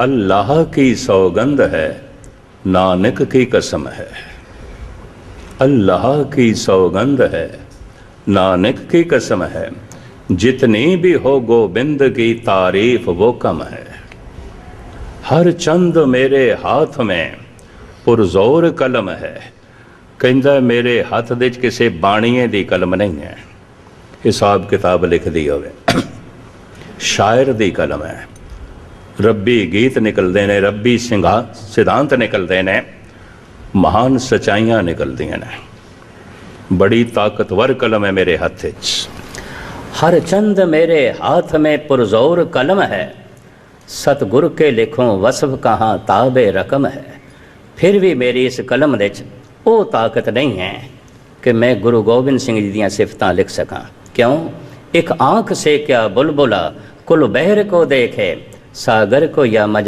अल्लाह की सौगंध है नानक की कसम है अल्लाह की सौगंध है नानक की कसम है जितनी भी हो गोबिंद की तारीफ वो कम है हर चंद मेरे हाथ में पुरजोर कलम है ਕਹਿੰਦਾ ਮੇਰੇ ਹੱਥ ਦੇ ਵਿੱਚ ਕਿਸੇ ਬਾਣੀਏ ਦੀ ਕਲਮ ਨਹੀਂ ਹੈ ਹਿਸਾਬ ਕਿਤਾਬ ਲਿਖਦੀ ਹੋਵੇ ਸ਼ਾਇਰ ਦੀ ਕਲਮ ਹੈ ਰੱਬੀ ਗੀਤ ਨਿਕਲਦੇ ਨੇ ਰੱਬੀ ਸਿੰਘਾ ਸਿਧਾਂਤ ਨਿਕਲਦੇ ਨੇ ਮਹਾਨ ਸਚਾਈਆਂ ਨਿਕਲਦੀਆਂ ਨੇ ਬੜੀ ਤਾਕਤਵਰ ਕਲਮ ਹੈ ਮੇਰੇ ਹੱਥ ਵਿੱਚ हर चंद मेरे हाथ में पुरजोर कलम है सतगुर के लिखों वसफ कहाँ ताबे रकम है फिर भी मेरी इस कलम ਵਿੱਚ ਉਹ ਤਾਕਤ ਨਹੀਂ ਹੈ ਕਿ ਮੈਂ ਗੁਰੂ ਗੋਬਿੰਦ ਸਿੰਘ ਜੀ ਦੀਆਂ ਸਿਫਤਾਂ ਲਿਖ ਸਕਾਂ ਕਿਉਂ ਇੱਕ ਆਂਖ ਸੇ ਕਿਆ ਬੁਲਬੁਲਾ ਕੁਲ ਬਹਿਰ ਕੋ ਦੇਖੇ सागर को या मज